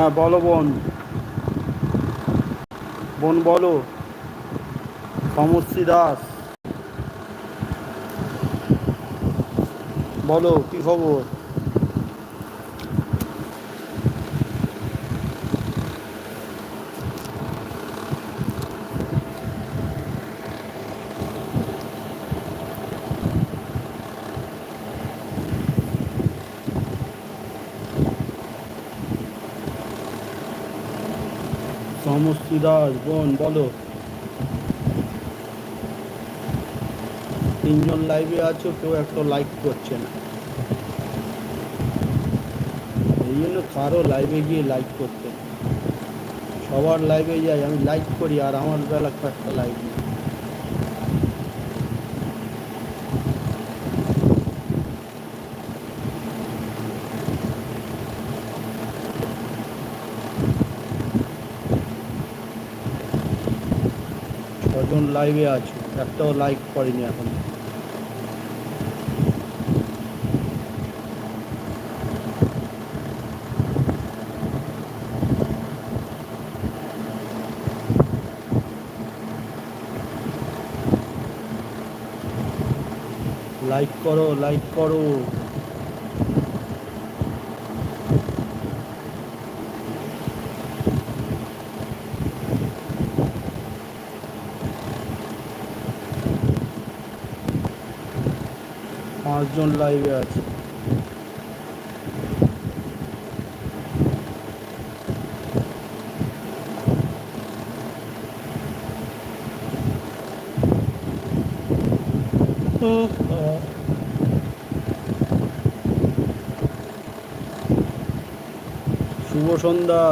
হ্যাঁ বলো বোন। বোন বলো। সমশ্রী দাস। বলো কি খবর? সমশ্রী দাস বোন, বলো। তিনজন লাইভে আছো, কেউ একটা লাইক করছে না। এই জন্য কারও লাইভে গিয়ে লাইক করতে। সবার লাইভে যাই, আমি লাইক করি, আর আমার বেলা একটা লাইক নেই। ছজন লাইভে আছো। একটাও লাইক করেনি এখন। লাইক করো লাইক করো। পাঁচজন লাইভে আছে। শুভ সন্ধ্যা।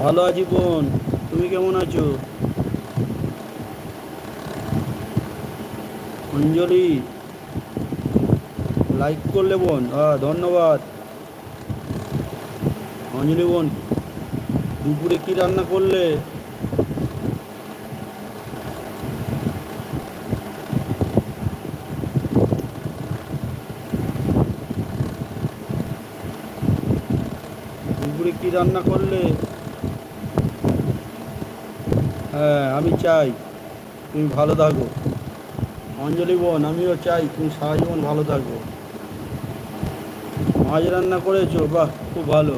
ভালো আছি বোন তুমি কেমন আছো? অঞ্জলি। লাইক করলে বোন। হ্যাঁ ধন্যবাদ। অঞ্জলি বোন, দুপুরে কি রান্না করলে? দুপুরে কি রান্না করলে? হ্যাঁ আমি চাই। তুমি ভালো থাকো। অঞ্জলি বোন, আমিও চাই তুমি সারা জীবন ভালো থাকব। মাছ রান্না করেছ? বাহ, খুব ভালো।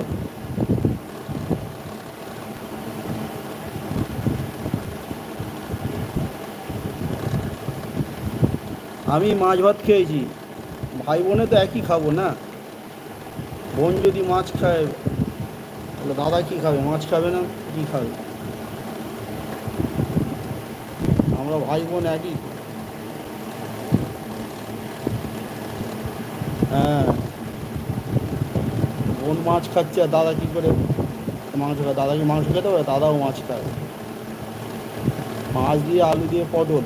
আমি মাছ ভাত খেয়েছি। ভাই বোনে তো একই খাব না? বোন যদি মাছ খায়, তাহলে দাদা কি খাবে? মাছ খাবে না? কি খাবে? আমরা ভাই বোন একই। হ্যাঁ। বোন মাছ খাচ্ছে আর দাদা কি করে মাংস খায়? দাদা কি মাংস খেতে পারে দাদাও মাছ খায়। মাছ দিয়ে আলু দিয়ে পটল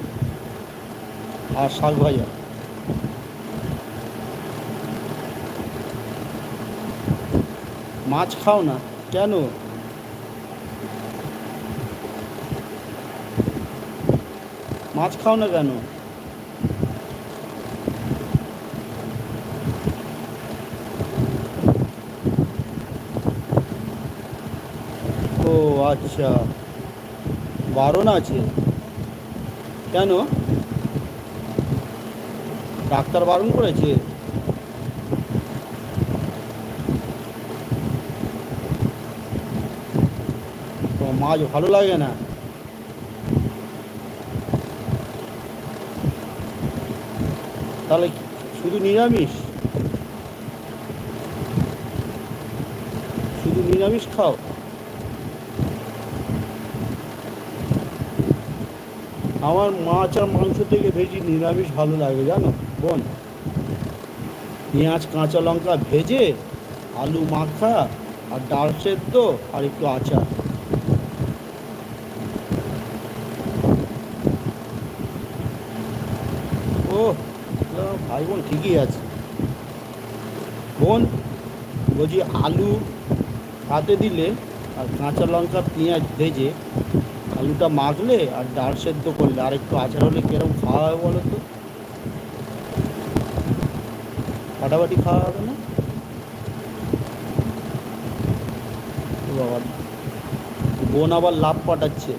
আর শাক ভাজা। মাছ খাও না? কেন? মাছ খাও না কেন? ও আচ্ছা। বারণ আছে? কেন? ডাক্তার বারণ করেছে? মাছ ভালো লাগে না? তাহলে শুধু নিরামিষ? শুধু নিরামিষ খাও? আমার মাছ আর মাংস থেকে বেশি নিরামিষ ভালো লাগে, জানো? বোন, পেঁয়াজ, কাঁচা লঙ্কা ভেজে আলু মাখা আর ডাল সেদ্ধ আর একটু আচার। ও ভাই বোন ঠিকই আছে। বোন, বলছি আলু হাতে দিলে আর কাঁচা লঙ্কা, পেঁয়াজ ভেজে আলুটা মাখলে আর ডাল সেদ্ধ করলে, আর একটু আচার হলে কীরকম খাওয়া হবে বলো তো? ফাটাফাটি খাওয়া হবে না? বাবা, বোন আবার লাভ পাঠাচ্ছে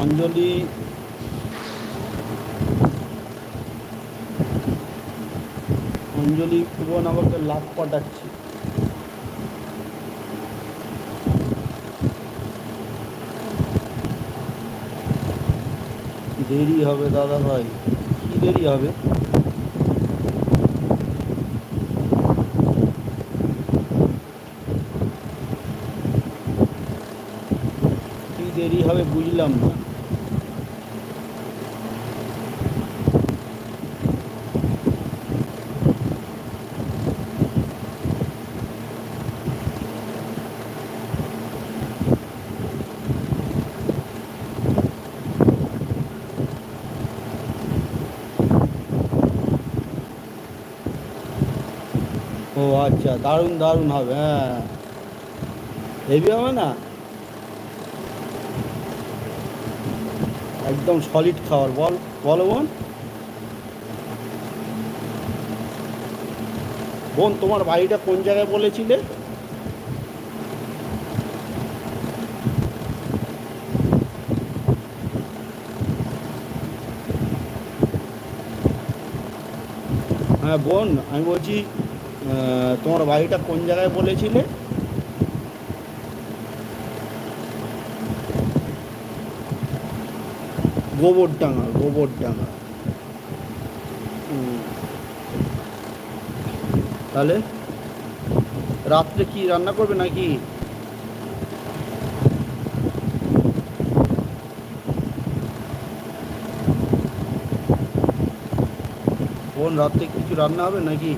অঞ্জলি অঞ্জলি বোন আমাকে লাভ পাঠাচ্ছে দেরি হবে দাদা ভাই। কি দেরি হবে? কি দেরি হবে বুঝলাম না ও আচ্ছা দারুণ দারুণ হবে হ্যাঁ। হেভি হবে না? একদম সলিড খাবার, বল, বলো বোন। বোন, তোমার বাড়িটা কোন জায়গায় বলেছিলে? হ্যাঁ বোন, আমি বলছি তোমার বাড়িটা কোন জায়গায় বলেছিলে? গোবরডাঙ্গা গোবরডাঙ্গা। তাহলে রাত্রে কি রান্না করবে নাকি? কোন রাত্রে কিছু রান্না হবে নাকি?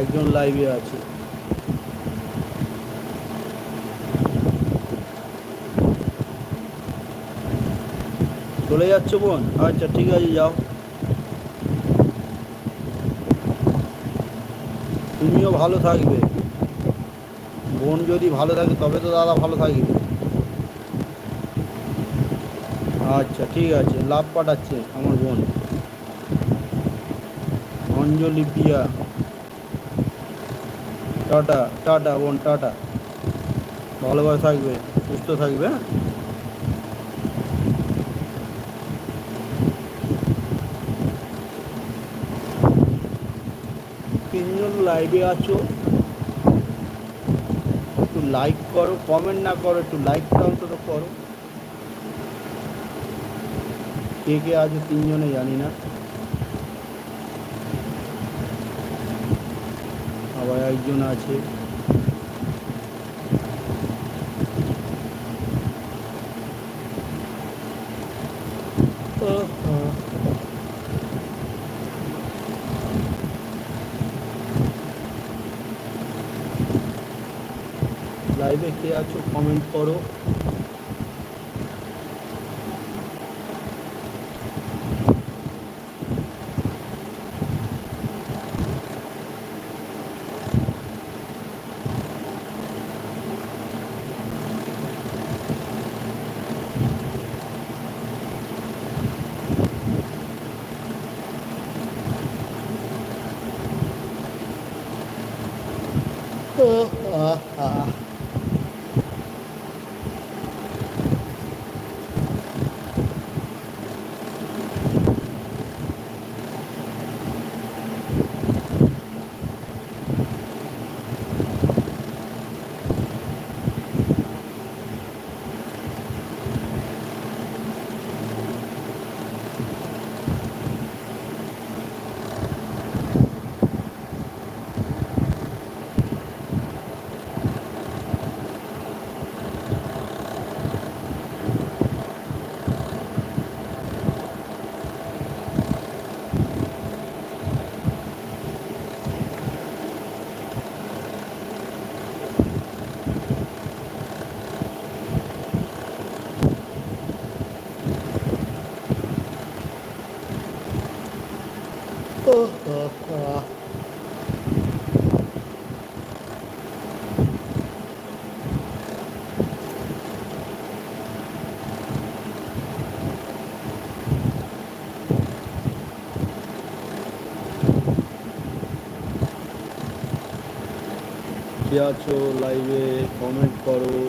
একজন লাইভে আছে। চলে যাচ্ছ বোন? আচ্ছা ঠিক আছে, যাও। তুমিও ভালো থাকবে। বোন যদি ভালো থাকে, তবে তো দাদা ভালো থাকবে। আচ্ছা ঠিক আছে। লাভ পাঠাচ্ছে আমার বোন। অঞ্জলি পিয়া টাটা টাটা বোন, টাটা। ভালোভাবে থাকবে, সুস্থ থাকবে হ্যাঁ? তিনজন লাইভে আছো? একটু লাইক করো কমেন্ট না করো, একটু লাইকটা অন্তত করো। কে কে আছে তিনজনে জানি না আবার একজন আছে লাইভে কে আছো কমেন্ট করো আছো লাইভে কমেন্ট করো।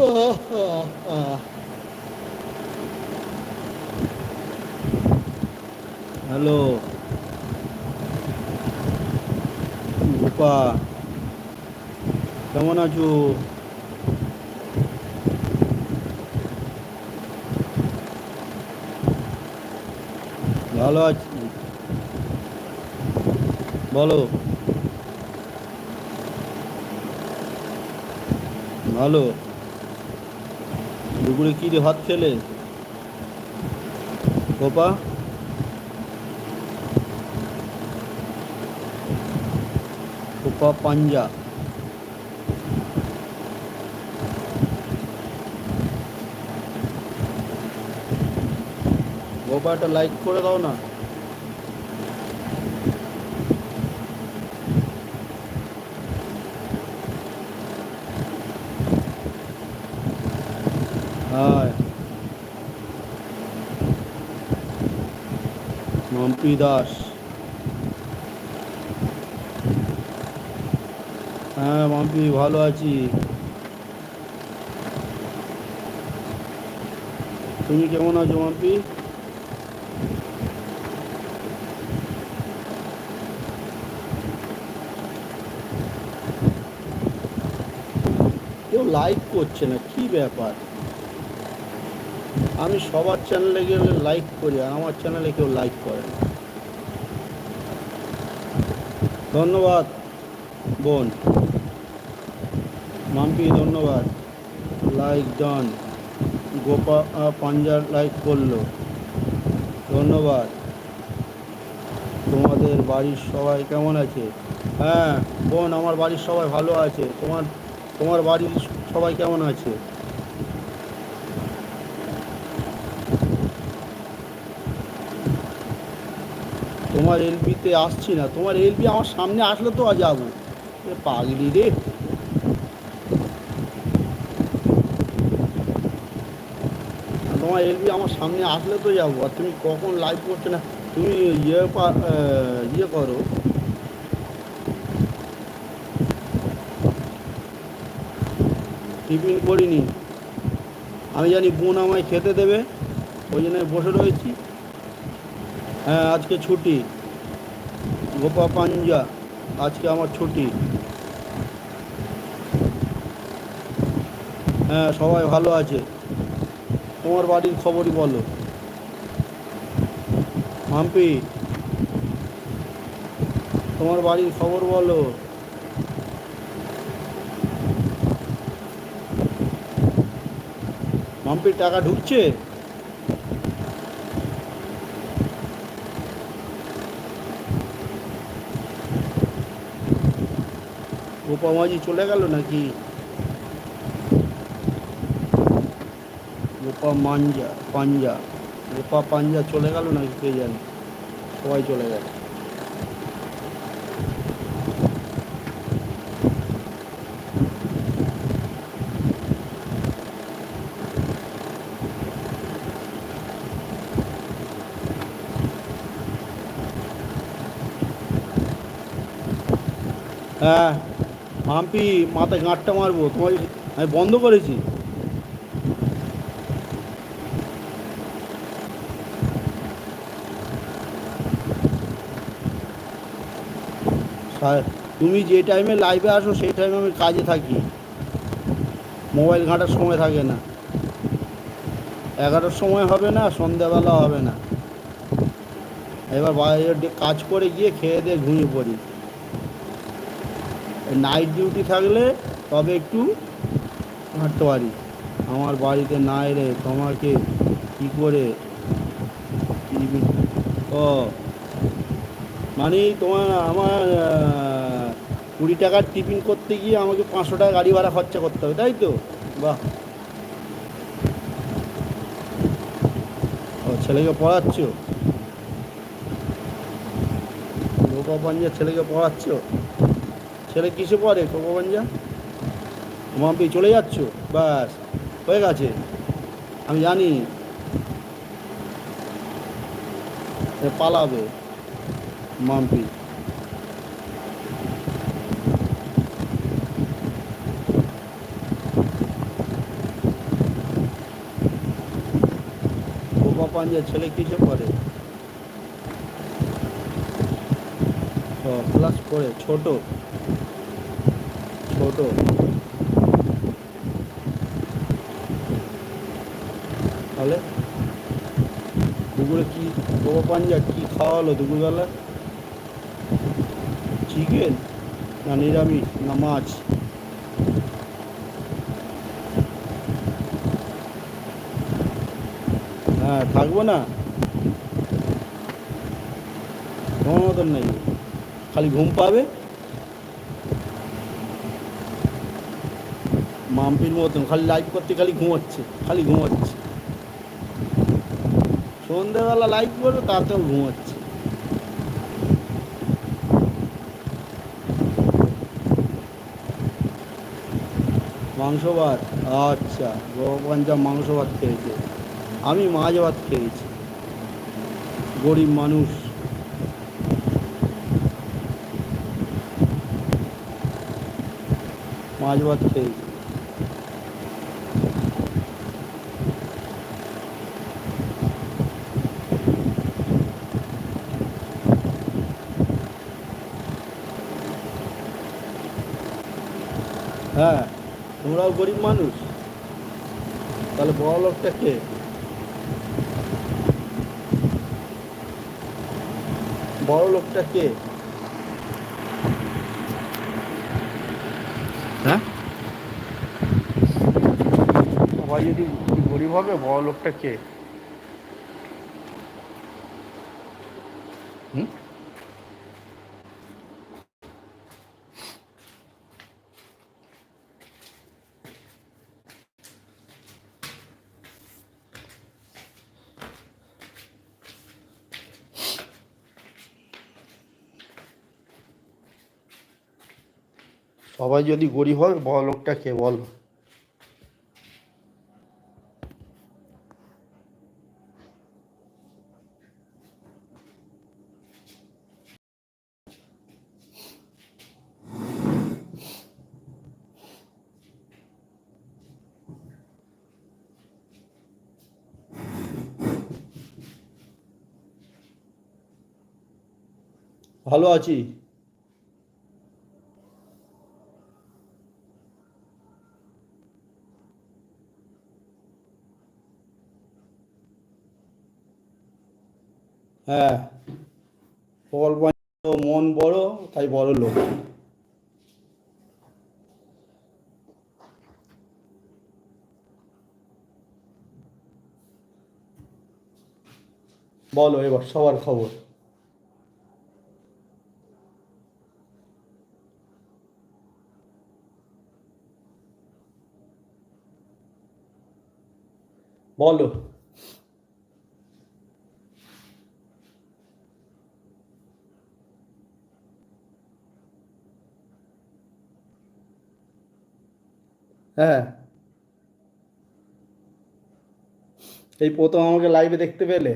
어허. দিয়ে গোপা? গোপা পাঞ্জা। গোপা একটা লাইক করে দাও না হায় মাম্পি দাস। হ্যাঁ মাম্পি, ভালো আছি। তুমি কেমন আছো, মাম্পি? কেউ লাইক করছে না, কি ব্যাপার? আমি সবার চ্যানেলে গেলে লাইক করি আর আমার চ্যানেলে কেউ লাইক করে না। ধন্যবাদ, বোন। মাম্পি, ধন্যবাদ। লাইক ডান গোপা পাঞ্জার লাইক করল। ধন্যবাদ। তোমাদের বাড়ির সবাই কেমন আছে? হ্যাঁ বোন, আমার বাড়ির সবাই ভালো আছে। তোমার তোমার বাড়ির সবাই কেমন আছে? তোমার এলবিতে আসছি না। তোমার এলবি আমার সামনে আসলে তো যাব। পাগলি রে। তোমার এলবি আমার সামনে আসলে তো যাব। আর তুমি কখন লাইভ করছ না, তুমি ইয়ে ইয়ে করো। টিফিন করিনি। আমি জানি বোন আমায় খেতে দেবে, ওই জন্য বসে রয়েছি। হ্যাঁ আজকে ছুটি। গোপা পাঞ্জা আজকে আমার ছুটি। হ্যাঁ সবাই ভালো আছে। তোমার বাড়ির খবরই বলো। মাম্পি তোমার বাড়ির খবর বলো। মাম্পির টাকা ঢুকছে? উপমাজি চলে গেল নাকি? লোপা মাঞ্জা, পাঞ্জা বোপা পাঞ্জা চলে গেল নাকি কে জানি? সবাই চলে গেল। হ্যাঁ। মাম্পি মাথায় গাঁটটা মারবো তোমার আমি বন্ধ করেছি। তুমি যে টাইমে লাইভে আসো, সেই টাইমে আমি কাজে থাকি। মোবাইল ঘাঁটার সময় থাকে না। এগারোটার সময় হবে না, সন্ধ্যাবেলা হবে না। এবার বাইরে কাজ করে গিয়ে খেয়ে দিয়ে ঘুমিয়ে পড়ি। নাইট ডিউটি থাকলে তবে একটু হাঁটতে পারি। আমার বাড়িতে নাই রে, তোমাকে কি করে? ও মানে তোমার আমার কুড়ি টাকার টিফিন করতে গিয়ে আমাকে পাঁচশো টাকা গাড়ি ভাড়া খরচা করতে হবে, তাই তো? বাহ। ও, ছেলেকে পড়াচ্ছ? পাঞ্জা ছেলেকে পড়াচ্ছ? ছেলে কিসে পড়ে পাঞ্জা মাম্পি চলে যাচ্ছ? ব্যাস, হয়ে গেছে। আমি জানি। পালাবে। মাম্পি পাঞ্জা ছেলে কিসে পড়ে? ও ক্লাস পড়ে ছোট। ছোট তাহলে দুপুরে কি কোকো পাঞ্জা কি খাওয়া হলো দুপুরবেলা? চিকেন না নিরামিষ না মাছ? হ্যাঁ থাকব না। তোমার মতন নেই। খালি ঘুম পাবে? মাম্পির মতন, খালি লাইভ করতে খালি ঘুমাচ্ছে খালি ঘুমাচ্ছে। সন্ধ্যেবেলা লাইভ করবে তাতেও ঘুমাচ্ছে। মাংস ভাত আচ্ছা গোপঞ্জা মাংস ভাত খেয়েছে। আমি মাছ ভাত খেয়েছি। গরিব মানুষ। মাছ ভাত খেয়েছি হ্যাঁ তোমরাও গরিব মানুষ তাহলে বড় লোকটা কে? বড় লোকটা কে? হ্যাঁ? সবাই যদি গরিব হবে বড় লোকটা কে? সবাই যদি গরিব হয় বড় লোকটা কে বল। ভালো আছি। হ্যাঁ। বল মন বড় তাই বড় লোক। বলো এবার সবার খবর। বলো। হ্যাঁ। এই প্রথম আমাকে লাইভে দেখতে পেলে।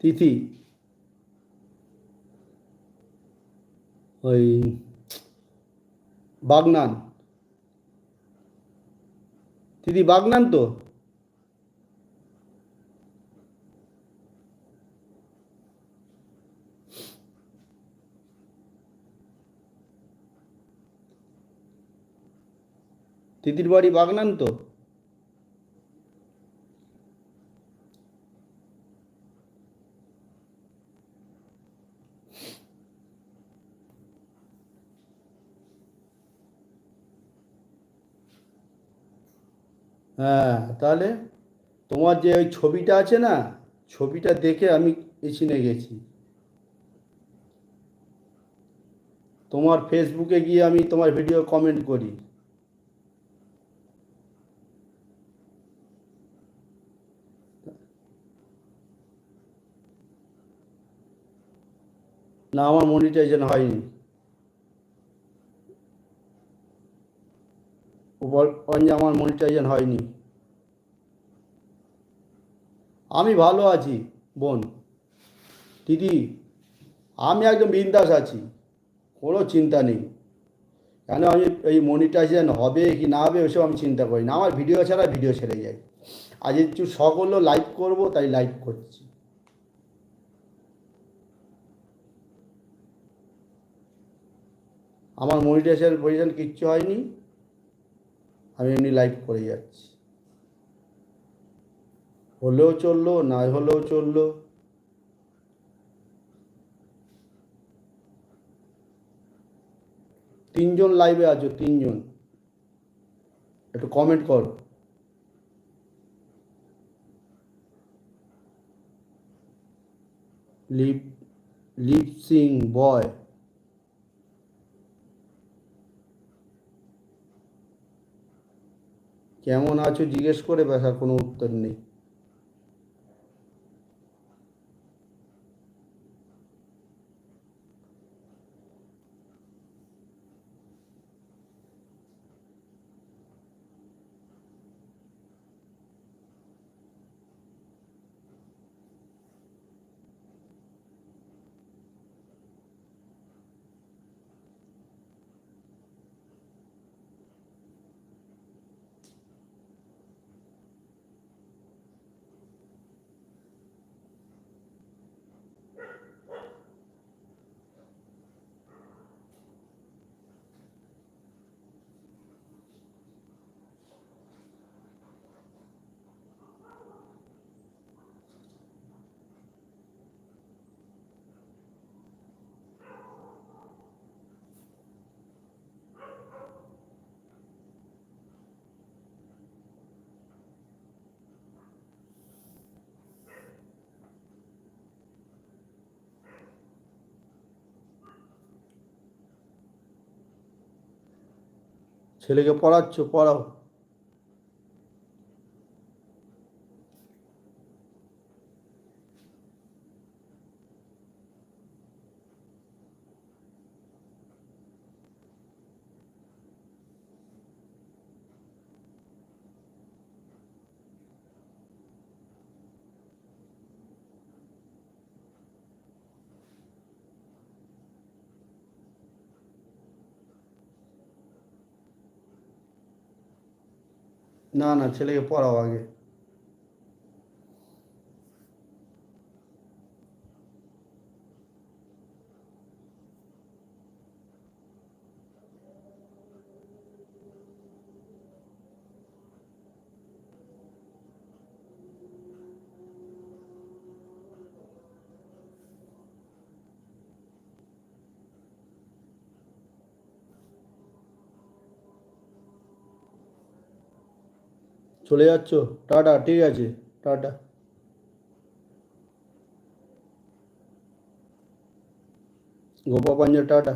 তিথি। ওই বাগনান। তিথি বাগনান তো? তিতির বাড়ি বাগনান তো? হ্যাঁ তাহলে তোমার যে ওই ছবিটা আছে না, ছবিটা দেখে আমি চিনে গেছি। তোমার ফেসবুকে গিয়ে আমি তোমার ভিডিও কমেন্ট করি। না, আমার মনিটাইজেশন হয়নি। উপরঞ্জে আমার মনিটাইজেশন হয়নি। আমি ভালো আছি, বোন। দিদি, আমি একদম বিন্দাস আছি, কোনো চিন্তা নেই। কেন আমি এই মনিটাইজেশন হবে কি না হবে, ওসব আমি চিন্তা করি না। আমার ভিডিও ছাড়া ভিডিও ছেড়ে যায়। আজ একটু হলো লাইভ করব, তাই লাইভ করছি। আমার মনিটাইজেশন পজিশন কিচ্ছু হয়নি, আমি এমনি লাইভ করে যাচ্ছি। হলেও চলল, না হলেও চলল। তিনজন লাইভে আছো, তিনজন। একটু কমেন্ট করো। লিপ লিপ সিং বয় কেমন আছো জিজ্ঞেস করে ব্যাসা কোনো উত্তর নেই। ছেলেকে পড়াচ্ছ পড়াও। না না ছেলেকে পড়াও আগে। চলে যাচ্ছ টাটা ঠিক আছে টাটা গোপা পাঞ্জা টাটা